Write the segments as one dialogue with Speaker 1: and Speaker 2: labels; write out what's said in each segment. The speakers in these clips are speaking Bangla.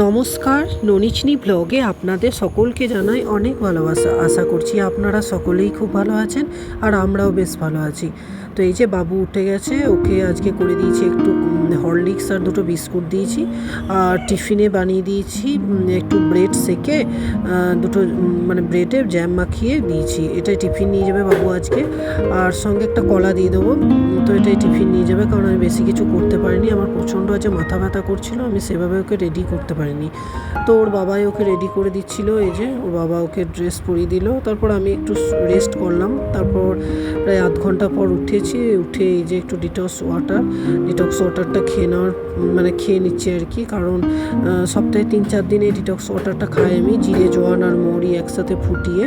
Speaker 1: নমস্কার, ননিচনি ব্লগে আপনাদের সকলকে জানাই অনেক ভালোবাসা। আশা করছি আপনারা সকলেই খুব ভালো আছেন আর আমরাও বেশ ভালো আছি। তো এই যে বাবু উঠে গেছে, ওকে আজকে করে দিয়েছি একটু হরলিক্স আর দুটো বিস্কুট দিয়েছি। আর টিফিনে বানিয়ে দিয়েছি একটু ব্রেড সেকে দুটো মানে ব্রেডে জ্যাম মাখিয়ে দিয়েছি। এটাই টিফিন নিয়ে যাবে বাবু আজকে। আর সঙ্গে একটা কলা দিয়ে দেবো। তো এটাই টিফিন নিয়ে যাবে, কারণ আমি বেশি কিছু করতে পারিনি। আমার প্রচণ্ড আজ মাথা ব্যথা করছিল, আমি সেভাবে ওকে রেডি করতে পারিনি। তো ওর বাবাই ওকে রেডি করে দিচ্ছিল, এই যে ওর বাবা ওকে ড্রেস পরিয়ে দিল। তারপর আমি একটু রেস্ট করলাম। তারপর প্রায় আধ ঘণ্টা পর উঠেছি, উঠে এই যে একটু ডিটক্স ওয়াটার ডিটক্স ওয়াটারটা খেয়ে নেওয়ার মানে খেয়ে নিচ্ছি আর কি। কারণ সপ্তাহে তিন চার দিন ডিটক্স ওয়াটারটা খাই আমি, জিরে, জোয়ান আর মৌরি একসাথে ফুটিয়ে।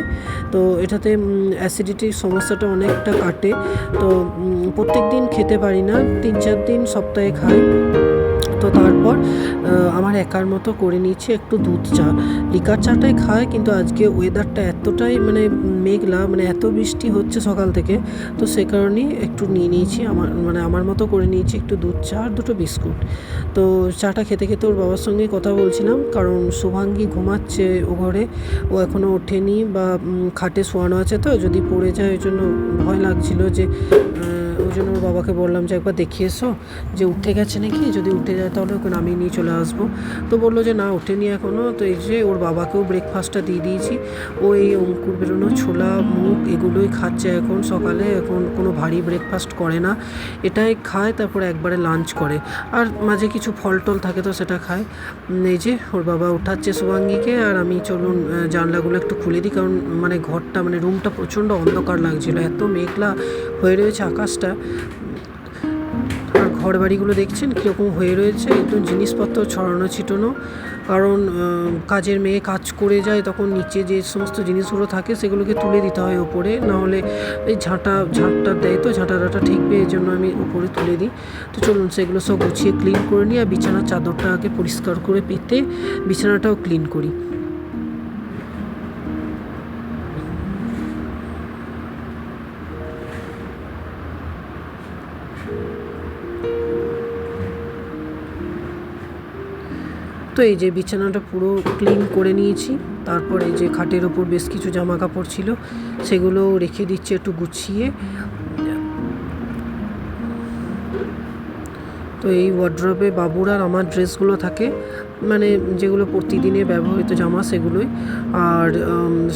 Speaker 1: তো এটাতে অ্যাসিডিটির সমস্যাটা অনেকটা কাটে। তো প্রত্যেক দিন খেতে পারি না। তিন চার দিন সপ্তাহে খাই। তো তারপর আমার একার মতো করে নিয়েছি একটু দুধ চা। লিকার চাটাই খায়, কিন্তু আজকে ওয়েদারটা এতটাই মানে মেঘলা মানে এত বৃষ্টি হচ্ছে সকাল থেকে, তো সে কারণেই একটু নিয়ে নিয়েছি, আমার মানে আমার মতো করে নিয়েছি একটু দুধ চা আর দুটো বিস্কুট। তো চাটা খেতে খেতে ওর বাবার সঙ্গে কথা বলছিলাম, কারণ শুভাঙ্গী ঘুমাচ্ছে ও ঘরে, ও এখনও ওঠেনি বা খাটে শোয়ানো আছে তো, যদি পড়ে যায়, ওই জন্য ভয় লাগছিল যে ওই জন্য ওর বাবাকে বললাম যে একবার দেখিয়ে এসো যে উঠে গেছে নাকি, যদি উঠে যায় তাহলে ওকে নামিয়ে নিয়ে চলে আসব। তো বলল যে না, ওঠেনি এখনও তো এই যে ওর বাবাকেও ব্রেকফাস্টটা দিয়ে দিয়েছি। ও এই অঙ্কুর বেরোনো, ছোলা মুখ এগুলোই খাচ্ছে এখন সকালে। এখন কোনো ভারী ব্রেকফাস্ট করে না। এটাই খায়, তারপর একবারে লাঞ্চ করে। আর মাঝে কিছু ফল টল থাকে তো সেটা খায়। এই যে ওর বাবা উঠাচ্ছে শুভাঙ্গীকে আর আমি চলুন জানলাগুলো একটু খুলে দিই। কারণ মানে ঘরটা মানে রুমটা প্রচণ্ড অন্ধকার লাগছিল। এত মেঘলা হয়ে রয়েছে আকাশটা। আর ঘর বাড়িগুলো দেখছেন কীরকম হয়ে রয়েছে একদম জিনিসপত্র ছড়ানো ছিটানো, কারণ কাজের মেয়ে কাজ করে যায় তখন নিচে যে সমস্ত জিনিসগুলো থাকে সেগুলোকে তুলে দিতে হয় ওপরে নাহলে এই ঝাঁটা, ঝাঁটটা দেয় তো ঝাঁটাটা ঠিকবে এই জন্য আমি উপরে তুলে দিই। তো চলুন সেগুলো সব গুছিয়ে ক্লিন করে নিই, আর বিছানার চাদরটা আগে পরিষ্কার করে পেতে বিছানাটাও ক্লিন করি। তো এই যে বিছানাটা পুরো ক্লিন করে নিয়েছি। তারপর যে খাটের ওপর বেশ কিছু জামা কাপড় ছিল সেগুলো রেখে দিচ্ছি একটু গুছিয়ে। তো এই ওয়ার্ড্রপে বাবুর আর আমার ড্রেসগুলো থাকে মানে যেগুলো প্রতিদিনে ব্যবহৃত জামা সেগুলোই। আর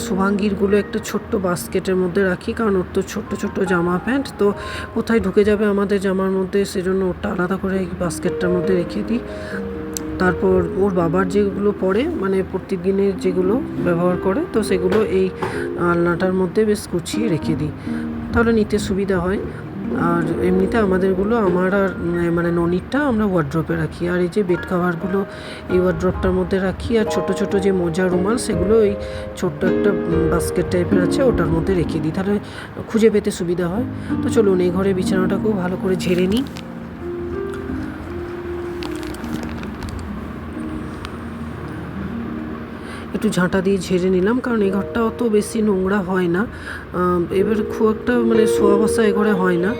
Speaker 1: শুভাঙ্গীরগুলো একটা ছোট্ট বাস্কেটের মধ্যে রাখি, কারণ ওর তো ছোট্ট ছোট্ট জামা প্যান্ট। তো কোথায় ঢুকে যাবে আমাদের জামার মধ্যে, সেজন্য ওটা আলাদা করে এই বাস্কেটটার মধ্যে রেখে দিই। তারপর ওর বাবার যেগুলো পরে মানে প্রত্যেকদিনের যেগুলো ব্যবহার করে, তো সেগুলো এই আলনাটার মধ্যে বেশ গুছিয়ে রেখে দিই। তাহলে নিতে সুবিধা হয়। আর এমনিতে আমাদেরগুলো, আমার আর মানে ননিরটা আমরা ওয়ার্ড্রপে রাখি। আর এই যে বেড কাভারগুলো এই ওয়ার্ড্রপটার মধ্যে রাখি। আর ছোট ছোট যে মোজা, রুমাল, সেগুলো এই ছোট্ট একটা বাস্কেট টাইপের আছে, ওটার মধ্যে রেখে দিই। তাহলে খুঁজে পেতে সুবিধা হয়। তো চলুন, এই ঘরে বিছানাটা খুব ভালো করে ঝেড়ে নিই। একটু ঝাঁটা দিয়ে ঝেড়ে নিলাম, কারণ এই ঘরটা অত বেশি নোংরা হয় না। এবার খুব একটা মানে শোয়া বসা এ ঘরে হয় না।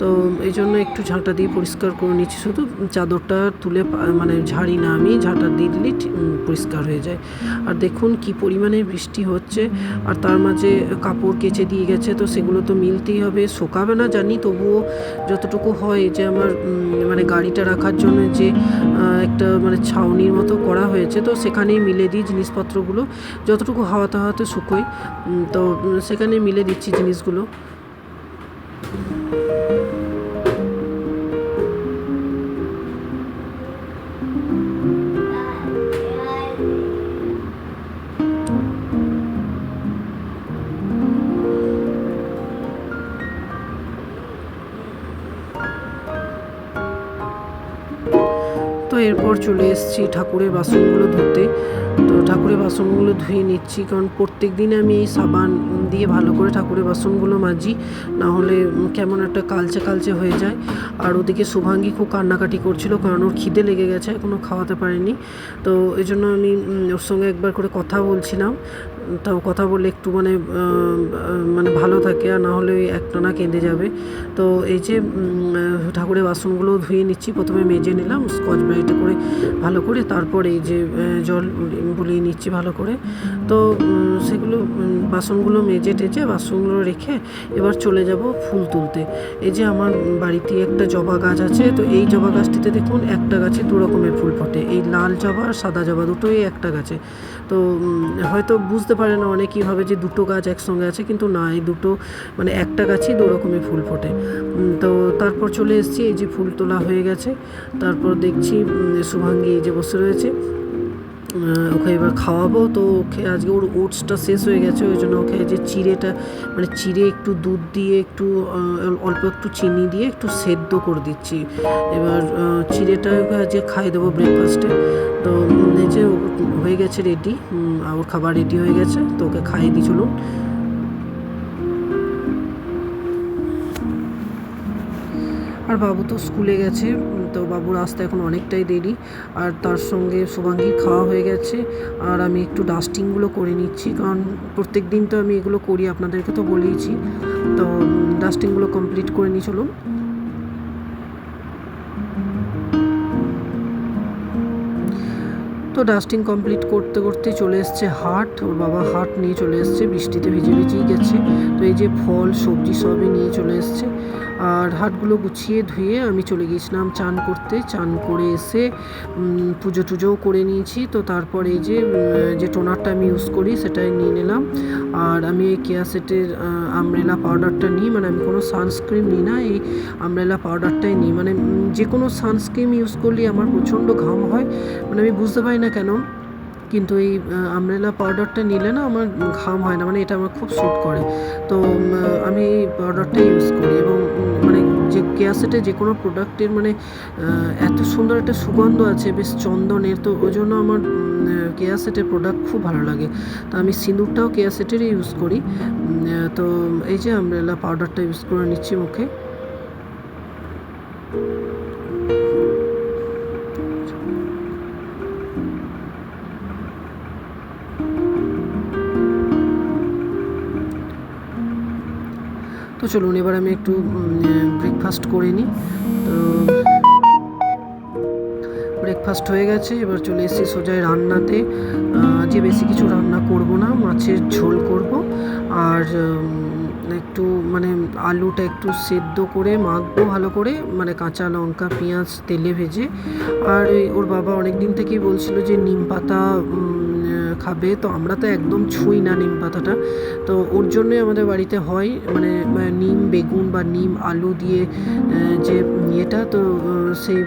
Speaker 1: তো এই জন্য একটু ঝাঁটা দিয়ে পরিষ্কার করে নিচ্ছি। শুধু চাদরটা তুলে মানে ঝাড়ি না, আমি ঝাঁটা দিয়ে দিলেই পরিষ্কার হয়ে যায়। আর দেখুন কি পরিমাণে বৃষ্টি হচ্ছে, আর তার মাঝে কাপড় কেচে দিয়ে গেছে, তো সেগুলো তো মিলতেই হবে। শোকাবে না জানি, তবুও যতটুকু হয় যে আমার মানে গাড়িটা রাখার জন্য যে একটা মানে ছাউনির মতো করা হয়েছে, তো সেখানেই মিলে দিই জিনিসপত্রগুলো। যতটুকু হাওয়াতে হাওয়াতে শুকোই তো সেখানে মিলে দিচ্ছি জিনিসগুলো। এরপর চলে এসেছি ঠাকুরের বাসনগুলো ধুতে। তো ঠাকুরের বাসনগুলো ধুয়ে নিচ্ছি, কারণ প্রত্যেক দিন আমি এই সাবান দিয়ে ভালো করে ঠাকুরের বাসনগুলো মাজি। না হলে কেমন একটা কালচে কালচে হয়ে যায়। আর ওদিকে শুভাঙ্গী খুব কান্নাকাটি করছিল, কারণ ওর খিদে লেগে গেছে এখনও খাওয়াতে পারিনি। তো এই জন্য আমি ওর সঙ্গে একবার করে কথা বলছিলাম। তাও কথা বললে একটু মানে মানে ভালো থাকে আর না হলে একটানা কেঁদে যাবে। তো এই যে ঠাকুরের বাসনগুলো ধুয়ে নিচ্ছি। প্রথমে মেজে নিলাম, স্কচ ব্রাইট করে ভালো করে। তারপর এই যে জল বুলিয়ে নিচ্ছি ভালো করে। তো সেগুলো বাসনগুলো মেজে টেজে বাসনগুলো রেখে এবার চলে যাব ফুল তুলতে। এই যে আমার বাড়িতে একটা জবা গাছ আছে, তো এই জবা গাছটিতে দেখুন একটা গাছে দু রকমের ফুল ফোটে। এই লাল জবা আর সাদা জবা দুটোই একটা গাছে। তো হয়তো বুঝতে পারে না, অনেকেই ভাবে যে দুটো গাছ একসঙ্গে আছে, কিন্তু না, এই দুটো মানে একটা গাছই দু রকমের ফুল ফোটে। তো তারপর চলে এসেছি, এই যে ফুল তোলা হয়ে গেছে, তারপর দেখছি সুভাঙ্গি এই যে বসে রয়েছে। ওকে এবার খাওয়াবো। তো ওকে আজকে ওর ওটসটা শেষ হয়ে গেছে, ওই জন্য ওকে যে চিড়েটা মানে চিড়ে একটু দুধ দিয়ে, একটু অল্প একটু চিনি দিয়ে একটু সেদ্ধ করে দিচ্ছি। এবার চিড়েটা ওকে আজকে খাইয়ে দেবো ব্রেকফাস্টে তো যে হয়ে গেছে রেডি ওর খাবার রেডি হয়ে গেছে, তো ওকে খাইয়ে দিই আর বাবু তো স্কুলে গেছে, তো বাবুর আসতে এখন অনেকটাই দেরি। আর তার সঙ্গে শুভাঙ্গীর খাওয়া হয়ে গেছে, আর আমি একটু ডাস্টিংগুলো করে নিচ্ছি, কারণ প্রত্যেক দিন তো আমি এগুলো করি, আপনাদেরকে তো বলেইছি। তো ডাস্টিংগুলো কমপ্লিট করে নিই, চলুন। তো ডাস্টিং কমপ্লিট করতে করতে চলে এসছে হাট। ওর বাবা হাট নিয়ে চলে এসছে, বৃষ্টিতে ভিজে ভিজেই গেছে। তো এই যে ফল, সবজি সবই নিয়ে চলে এসছে। আর হাটগুলো গুছিয়ে ধুয়ে আমি চলে গিয়েছিলাম চান করতে। চান করে এসে পুজো টুজোও করে নিয়েছি। তো তারপর এই যে যে টোনারটা আমি ইউজ করি সেটাই নিয়ে নিলাম। আর আমি এই কেয়া সেটের আমরেলা পাউডারটা নিই। মানে আমি কোনো সানস্ক্রিন নিই না, এই আমরেলা পাউডারটাই নিই। মানে যে কোনো সানস্ক্রিন ইউজ করলে আমার প্রচণ্ড ঘাম হয়। মানে আমি বুঝতে পারি না কেন? কিন্তু এই আমরেলা পাউডারটা নিলে না আমার ঘাম হয় না মানে এটা আমার খুব স্যুট করে। তো আমি এই পাউডারটা ইউজ করি এবং মানে যে কেয়াসেটে যে কোনো প্রোডাক্টের মানে এত সুন্দর একটা সুগন্ধ আছে, বেশ চন্দনের, তো ওই জন্য আমার কেয়াসেটের প্রোডাক্ট খুব ভালো লাগে। তো আমি সিঁদুরটাও কেয়াসেটেরই ইউজ করি। তো, এই যে আমরেলা পাউডারটা ইউজ করে নিচ্ছি মুখে। চলুন, এবার আমি একটু ব্রেকফাস্ট করে নিই। তো ব্রেকফাস্ট হয়ে গেছে, এবার চলে এসেছি সোজাই রান্নাতে। যে বেশি কিছু রান্না করব না, মাছের ঝোল করব। আর একটু মানে আলুটা একটু সেদ্ধ করে, মাখবো ভালো করে মানে কাঁচা লঙ্কা, পেঁয়াজ, তেলে ভেজে। আর ওর বাবা অনেক দিন থেকেই বলছিল যে নিম পাতা খাবে। তো আমরা তো একদম ছুঁই না নিম পাতাটা। তো ওর জন্যই আমাদের বাড়িতে হয় মানে নিম, বেগুন বা নিম, আলু দিয়ে যে ইয়েটা, তো সেই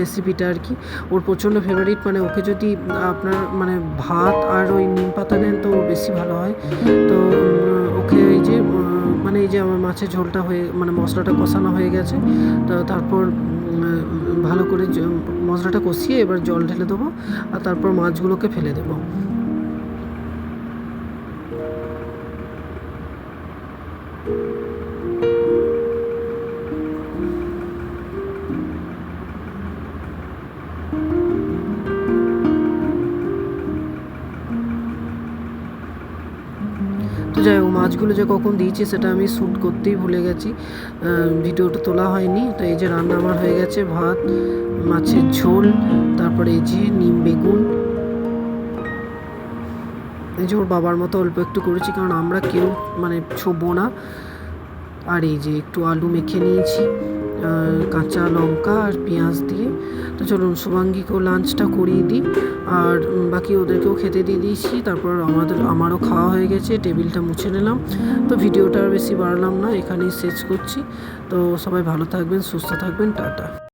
Speaker 1: রেসিপিটা আর কি। ওর প্রচণ্ড ফেভারিট মানে ওকে যদি আপনার মানে ভাত আর ওই নিম পাতা দেন, তো বেশি ভালো হয়। তো ওকে এই যে মানে এই যে আমার মাছের ঝোলটা হয়ে মানে মশলাটা কষানো হয়ে গেছে, তা তারপর ভালো করে মশলাটা কষিয়ে এবার জল ঢেলে দেবো, আর তারপর মাছগুলোকে ফেলে দেবো। মাছগুলো যে কখন দিয়েছি সেটা আমি শ্যুট করতেই ভুলে গেছি। ভিডিওটা তোলা হয়নি। তো এই যে রান্না আমার হয়ে গেছে, ভাত, মাছের ঝোল, তারপরে এই যে নিম বেগুন। এই যে ওর বাবার মতো অল্প একটু করেছি, কারণ আমরা কেউ মানে ছোবো না। আর এই যে একটু আলু মেখে নিয়েছি। কাঁচা লঙ্কা আর পেঁয়াজ দিয়ে। তো চলুন শুভাঙ্গীকেও লাঞ্চটা করিয়ে দিই। আর বাকি ওদেরকেও খেতে দিয়ে দিয়েছি। তারপর আমাদের, আমারও খাওয়া হয়ে গেছে, টেবিলটা মুছে নিলাম। তো ভিডিওটা আর বেশি বাড়ালাম না, এখানেই শেষ করছি। তো সবাই ভালো থাকবেন, সুস্থ থাকবেন, টাটা।